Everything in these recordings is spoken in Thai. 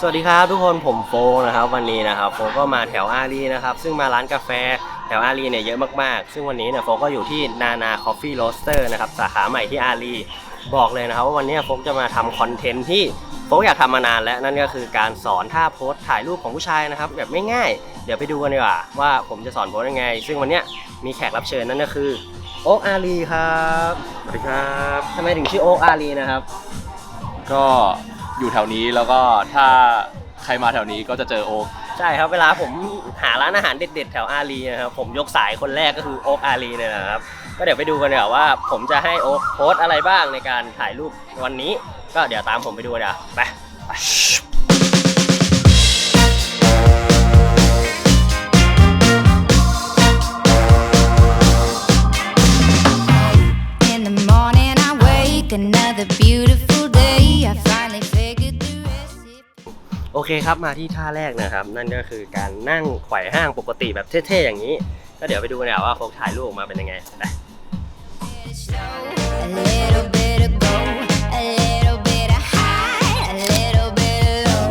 สวัสดีครับทุกคนผมโฟกนะครับวันนี้นะครับโฟกก็มาแถวอารีนะครับซึ่งมาร้านกาแฟแถวอารีเนี่ยเยอะมากๆ ซึ่งวันนี้เนี่ยโฟกก็อยู่ที่นานาคอฟฟี่โรสเตอร์นะครับสาขาใหม่ที่อารีบอกเลยนะครับว่าวันนี้โฟกจะมาทำคอนเทนต์ที่โฟกอยากทำมานานแล้วนั่นก็คือการสอนท่าโพสถ่ายรูปของผู้ชายนะครับแบบไม่ง่ายเดี๋ยวไปดูกันดีกว่าว่าผมจะสอนโพสยังไง ซึ่งวันเนี้ยมีแขกรับเชิญนั่นก็คือโอ๊กอารีครับสวัสดีครับทำไมถึงชื่อโอ๊กอารีนะครับก็ อยู่แถวนี้แล้วก็ถ้าใครมาแถวนี้ก็จะเจอโอ๊กใช่ครับเวลาผมหาร้านอาหารเด็ดๆ แถวอารีนะครับผมยกสายคนแรกก็คือโอ๊กอารีเนี่ยนะครับก็เดี๋ยวไปดูกันเดี๋ยวาว่า ผมจะให้โอ๊กโพสต์อะไรบ้างในการถ่ายรูปวันนี้ ก็เดี๋ยวตามผมไปดูกันเดี๋ยวไปไป In the morning I อเคครับมาที่ท่าแรกนะครับ นั่นก็คือการนั่งไขว่ห้างปกติแบบเท่ๆอย่างนี้ ก็เดี๋ยวไปดูกันเดี๋ยวว่าโฟกถ่ายรูปออกมาเป็นยังไงไป A little bit of go, a little bit of high, a little bit of low.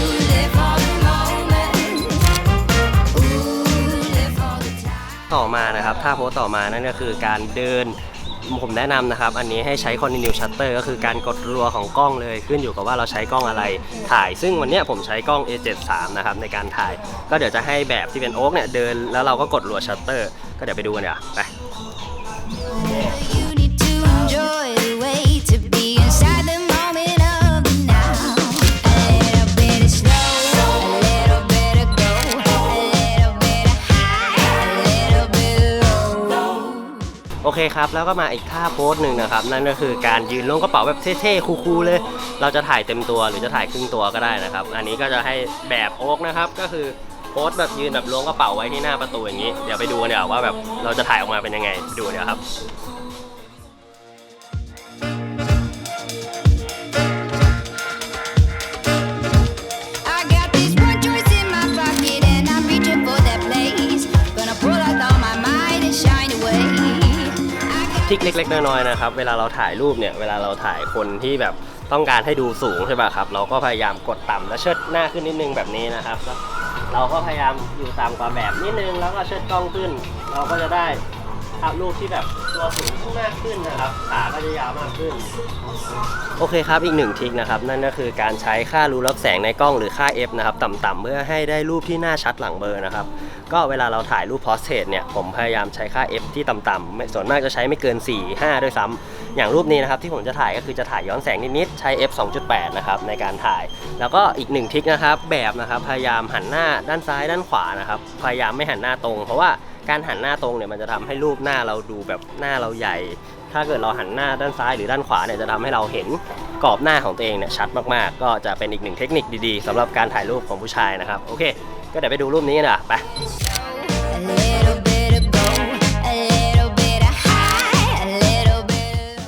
Ooh, live for the moment. Ooh, live for the time. ต่อมานะครับท่าโพสต่อมานั่นก็คือการเดิน ผมแนะนำนะครับ อันนี้ให้ใช้ continue shutter ก็คือการกดรัวของกล้องเลยขึ้นอยู่กับว่าเราใช้กล้องอะไรถ่าย ซึ่งวันนี้ผมใช้กล้อง A73 นะครับในการถ่าย ก็เดี๋ยวจะให้แบบที่เป็นโอ๊กเนี่ยเดินแล้วเราก็กดรัวชัตเตอร์ก็เดี๋ยวไปดูกันเดี๋ยวไป You need to enjoy โอเคครับ แล้วก็มาอีกท่าโพสหนึ่งนะครับ นั่นก็คือการยืนลงกระเป๋าแบบเท่ๆคูลๆเลย เราจะถ่ายเต็มตัวหรือจะถ่ายครึ่งตัวก็ได้นะครับ อันนี้ก็จะให้แบบโอ๊กนะครับ ก็คือโพสแบบยืนแบบล้วงกระเป๋าไว้ที่หน้าประตูอย่างนี้ เดี๋ยวไปดูกันเดี๋ยวว่าแบบเราจะถ่ายออกมาเป็นยังไงไปดูเดี๋ยวครับ ริกเล็ก ๆ น้อยๆนะครับ เวลาเราถ่ายรูปเนี่ย เวลาเราถ่ายคนที่แบบต้องการให้ดูสูงใช่ป่ะครับ เราก็พยายามกดต่ำแล้วเชิดหน้าขึ้นนิดนึงแบบนี้นะครับแล้วเราก็พยายามอยู่ต่ำกว่าแบบนิดนึงแล้วก็เชิดกล้องขึ้น เราก็จะได้ ภาพรูปที่แบบตัวสูงขึ้นมากขึ้นนะครับ ขาก็จะยาวมากขึ้น โอเคครับ อีกหนึ่งทริคนะครับ นั่นก็คือการใช้ค่ารูรับแสงในกล้องหรือค่า f นะครับ ต่ำๆเพื่อให้ได้รูปที่หน้าชัดหลังเบอร์นะครับ ก็เวลาเราถ่ายรูปพอสเทสเนี่ยผมพยายามใช้ค่า f ที่ต่ำๆส่วนมากจะใช้ไม่เกิน 4 5 ด้วยซ้ำอย่างรูปนี้นะครับที่ผมจะถ่ายก็คือจะถ่ายย้อนแสงนิดๆใช้ f 2.8 นะครับในการถ่าย แล้วก็อีกหนึ่งทริคนะครับแบบนะครับพยายามหันหน้าด้านซ้ายด้านขวานะครับพยายามไม่หันหน้าตรง เพราะว่า การหันหน้าตรงเนี่ยมันจะทำให้รูปหน้าเราดูแบบหน้าเราใหญ่ ถ้าเกิดเราหันหน้าด้านซ้ายหรือด้านขวาเนี่ยจะทำให้เราเห็นกรอบหน้าของตัวเองเนี่ยชัดมากๆ ก็จะเป็นอีกหนึ่งเทคนิคดีๆสำหรับการถ่ายรูปของผู้ชายนะครับ โอเค ก็เดี๋ยวไปดูรูปนี้นะไป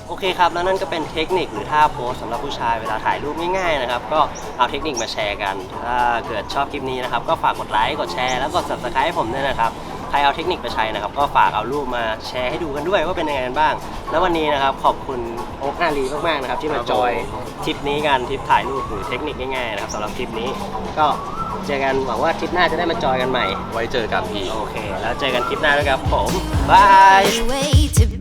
โอเคครับ แล้วนั่นก็เป็นเทคนิคหรือท่าโพสสำหรับผู้ชายเวลาถ่ายรูปง่ายๆนะครับ ก็เอาเทคนิคมาแชร์กัน ถ้าเกิดชอบคลิปนี้นะครับ ก็ฝากกดไลค์ กดแชร์ แล้วกด subscribe ให้ผมด้วยนะครับ ใครเอาเทคนิคไปใช้นะครับ ก็ฝากเอารูปมาแชร์ให้ดูกันด้วยว่าเป็นยังไงกันบ้าง แล้ววันนี้นะครับขอบคุณโอ๊คอารีมากๆนะครับ ที่มาจอยทริปนี้กันทริปถ่ายรูปหรือเทคนิคง่ายๆนะครับสำหรับทริปนี้ก็เจอกันหวังว่าทริปหน้าจะได้มาจอยกันใหม่ ไว้เจอกันพี่ โอเค แล้วเจอกันคลิปหน้าด้วยครับผมบาย way to